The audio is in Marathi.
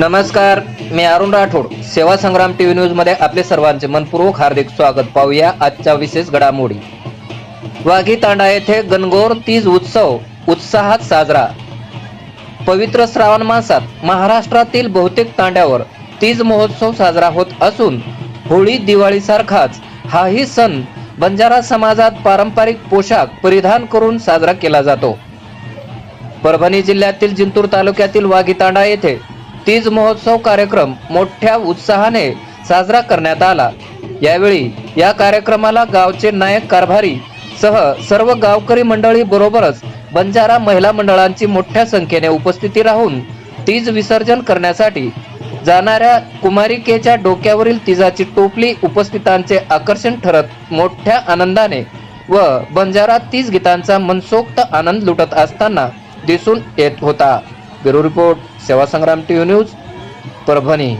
नमस्कार मी अरुण राठोड. सेवा संग्राम टीव्ही न्यूजमध्ये आपले सर्वांचे मनपूर्वक हार्दिक स्वागत. पाहूया आजच्या विशेष घडामोडी. वाघी तांडा येथे गणगौर तीज उत्सव उत्साहात साजरा. पवित्र श्रावण मासात महाराष्ट्रातील बहुतेक तांड्यावर तीज महोत्सव साजरा होत असून होळी दिवाळी सारखाच हाही सण बंजारा समाजात पारंपरिक पोशाख परिधान करून साजरा केला जातो. परभणी जिल्ह्यातील जिंतूर तालुक्यातील वाघीतांडा येथे तीज महोत्सव कार्यक्रम मोठ्या उत्साहाने साजरा करण्यात आला. यावेळी या कार्यक्रमाला गावचे नायक कारभारी सह सर्व गावकरी मंडळी बरोबरच बंजारा महिला मंडळांची मोठ्या संख्येने उपस्थिती राहून तीज विसर्जन करण्यासाठी जाणाऱ्या कुमारिकेच्या डोक्यावरील तिजाची टोपली उपस्थितांचे आकर्षण ठरत मोठ्या आनंदाने व बंजारा तीज गीतांचा मनसोक्त आनंद लुटत असताना दिसून येत होता. ब्युरो रिपोर्ट सेवा संग्राम टीव्ही न्यूज परभणी.